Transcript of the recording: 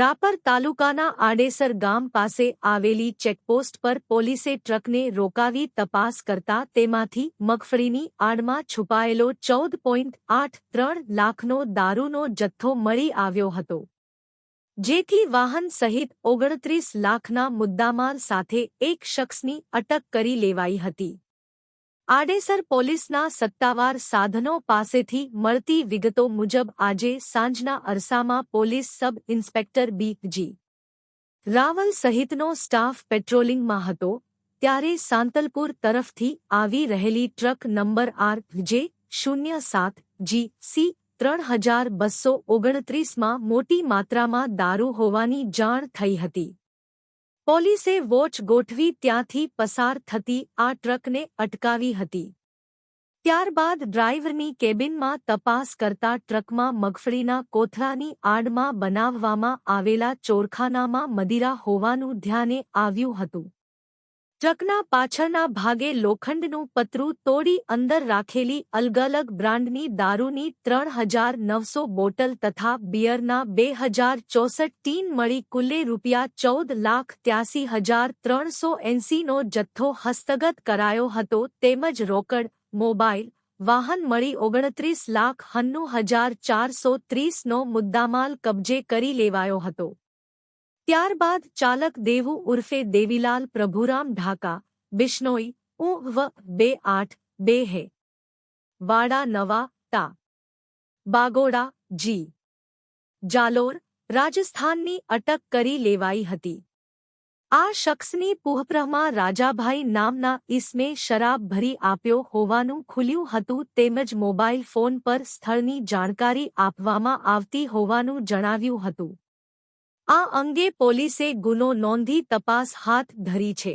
રાપર તાલુકાના આડેસર ગામ પાસે આવેલી ચેકપોસ્ટ પર પોલીસે ટ્રકને રોકાવી તપાસ કરતા તેમાંથી મગફળીની આડમાં છુપાયેલો ચૌદ પોઈન્ટ આઠ ત્રણ લાખનો દારૂનો જથ્થો મળી આવ્યો હતો. જેથી વાહન સહિત ઓગણત્રીસ લાખના મુદ્દામાલ સાથે એક શખ્સની અટક કરી લેવાઈ હતી. આડેસર પોલીસના સત્તાવાર સાધનો પાસેથી મળતી વિગતો મુજબ આજે સાંજના અરસામાં police sub inspector B G Raval સહિતનો સ્ટાફ પેટ્રોલિંગમાં હતો, ત્યારે સાંતલપુર તરફથી આવી રહેલી ટ્રક નંબર આર જે શૂન્ય સાત જી સી ત્રણ હજાર બસો ઓગણત્રીસમાં મોટી માત્રામાં દારૂ હોવાની જાણ થઈ હતી. પોલીસે વોચ ગોઠવી ત્યાંથી પસાર થતી આ ટ્રકને અટકાવી હતી. ત્યારબાદ ડ્રાઈવરની કેબિનમાં તપાસ કરતા ટ્રકમાં મગફળીના કોથળાની આડમાં બનાવવામાં આવેલા ચોરખાનામાં મદિરા હોવાનું ધ્યાને આવ્યું હતું. ટ્રકના પાછળના ભાગે લોખંડનું પતરું તોડી અંદર રાખેલી અલગ અલગ બ્રાન્ડની દારૂની ત્રણ હજાર નવસો બોટલ તથા બિયરના બે હજાર ચોસઠ ટીન મળી કુલ્લે રૂપિયા ચૌદ લાખ ત્યાસી હજાર ત્રણસો એંસીનો જથ્થો હસ્તગત કરાયો હતો. તેમજ રોકડ, મોબાઈલ, વાહન મળી ઓગણત્રીસ લાખ હન્નું હજાર ચારસો ત્રીસનો મુદ્દામાલ કબજે કરી લેવાયો હતો. ત્યારબાદ ચાલક દેવુ ઉર્ફે દેવીલાલ પ્રભુરામ ઢાકા, બિશ્નોઈ, ઉ, વ, બે, આઠ, બે, હે. વાડા, નવા, તા. બાગોડા, જી. જાલોર, રાજસ્થાનની અટક કરી લેવાઈ હતી. આ શખ્સની પુહપ્રહમાં રાજાભાઈ નામના ઈસમે શરાબ ભરી આપ્યો હોવાનું ખુલ્યું હતું તેમજ મોબાઈલ ફોન પર સ્થળની જાણકારી આપવામાં આવતી હોવાનું જણાવ્યું હતું. આ અંગે પોલીસે ગુનો નોંધી તપાસ હાથ ધરી છે.